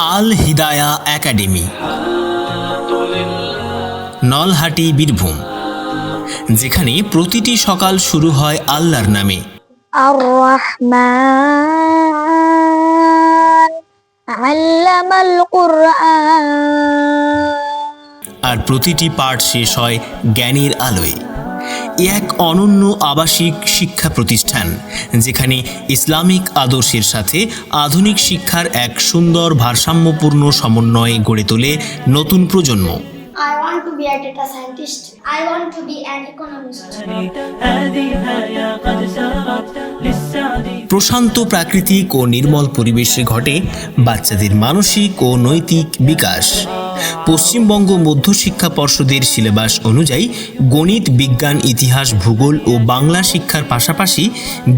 আল Hidaya academy. Nalhati Birbhum যেখানে প্রতিটি সকাল শুরু হয় আল্লাহর নামে। আর আর প্রতিটি পাঠ শেষ হয় জ্ঞানের আলোয়। এক অনন্য আবাসিক শিক্ষা প্রতিষ্ঠান যেখানে ইসলামিক আদর্শের সাথে আধুনিক শিক্ষার এক সুন্দর ভারসাম্যপূর্ণ সমন্বয় গড়ে তোলে নতুন প্রজন্ম I want to be a data scientist. I want to be an economist. প্রশান্ত প্রাকৃতিক ও নির্মল পরিবেশে ঘটে বাচ্চাদের মানসিক ও নৈতিক বিকাশ পশ্চিমবঙ্গ মধ্যশিক্ষা পর্ষদের সিলেবাস অনুযায়ী গণিত বিজ্ঞান ইতিহাস ভূগোল ও বাংলা শিক্ষার পাশাপাশি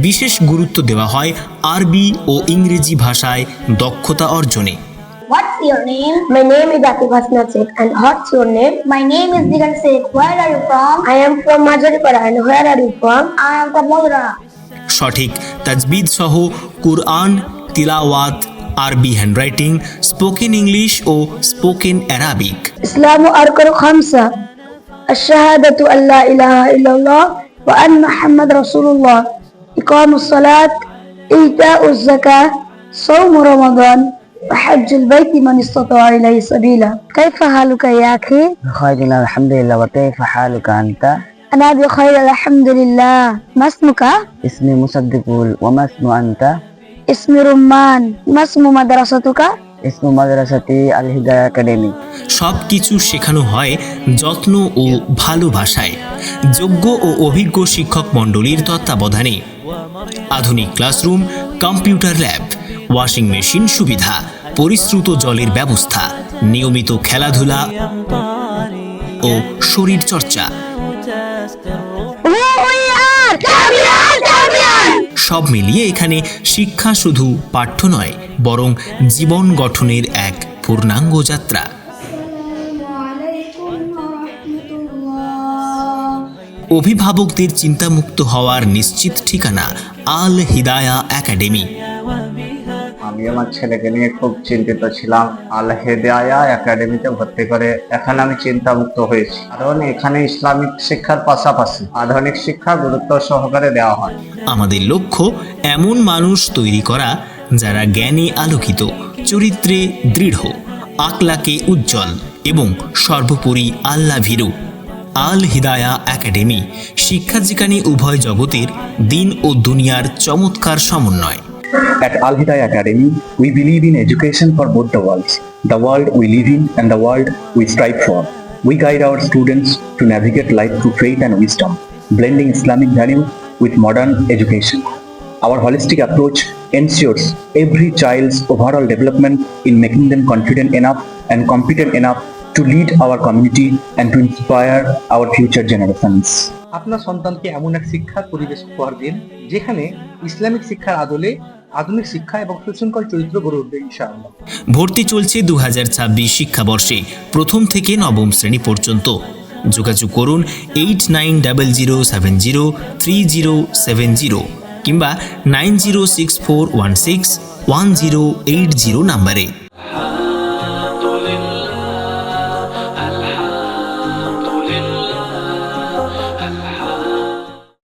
বিশেষ গুরুত্ব দেওয়া হয় আরবি ও ইংরেজি ভাষায় দক্ষতা অর্জনে What's your name? My name is Atif Hasna Sheikh and what's your name? My name is Digan Sheikh. Where are you from? I am from Mazaripara and where are you from? I am from Modra. সঠিক তাজবিদ সহ কুরআন তিলাওয়াত আরবি handwriting spoken English ও spoken Arabic Islam أركان خمسة الشهادة أن لا إله إلا الله وأن محمد رسول الله إقام الصلاة إيتاء الزكاة صوم رمضان وحج البيت من استطاع إليه سبيلا كيف حالك يا أخي؟ بخير الحمد لله وكيف حالك أنت؟ أنا بخير الحمد لله ما اسمك؟ اسمي مصدق وما اسم أنت؟ اسمي رمان ما اسم مدرستك؟ اسم مدرستي الهداية أكاديمي সব কিছু শেখানো হয় যত্ন ও ভালোবাসায় যোগ্য ও অভিজ্ঞ শিক্ষক মণ্ডলীর তত্ত্বাবধানে আধুনিক classroom computer lab washing machine সুবিধা পরিশ্রুত জলের ব্যবস্থা নিয়মিত খেলাধুলা ও শরীর চর্চা সব মিলিয়ে এখানে শিক্ষা শুধু পাঠ্য নয়, বরং জীবন গঠনের এক পূর্ণাঙ্গ যাত্রা। অভিভাবকদের চিন্তামুক্ত হওয়ার নিশ্চিত ঠিকানা আল হিদায়া একাডেমি। আমি আমার ছেলেকে নিয়ে খুব চিন্তিত ছিলাম। আল হেদায়া একাডেমিতে ভর্তি করে এখন আমি চিন্তামুক্ত হয়েছি। কারণ এখানে ইসলামিক শিক্ষার পাশাপাশি আধুনিক শিক্ষা গুরুত্ব সহকারে দেওয়া হয়। আমাদের লক্ষ্য এমন মানুষ তৈরি করা যারা জ্ঞানে আলোকিত, চরিত্রে দৃঢ় আকলাকে উজ্জ্বল এবং সর্বোপরি আল্লাহ ভীরু আল হিদায়া একাডেমি শিক্ষা যেখানে উভয় জগতের দিন ও দুনিয়ার চমৎকার সমন্বয়। At Al Hidayah Academy, we believe in education for both the worlds, the world we live in and the world we strive for. We guide our students to navigate life through faith and wisdom, blending Islamic value with modern education. Our holistic approach ensures every child's overall development in making them confident enough and competent enough to lead our community and to inspire our future generations. আপনার সন্তানকে এমন এক শিক্ষার পরিবেশ উপহার দিন যেখানে Islamic শিক্ষার আদলে আধুনিক শিক্ষা এবং সুশৃঙ্খল চরিত্র গড়ে উঠবে ইনশাআল্লাহ। ভর্তি চলছে দু হাজার ছাব্বিশ শিক্ষাবর্ষে, প্রথম থেকে নবম শ্রেণি পর্যন্ত। যোগাযোগ করুন eight nine double zero seven zero three zero seven zero কিংবা nine zero six four one six one zero eight zero নাম্বারে।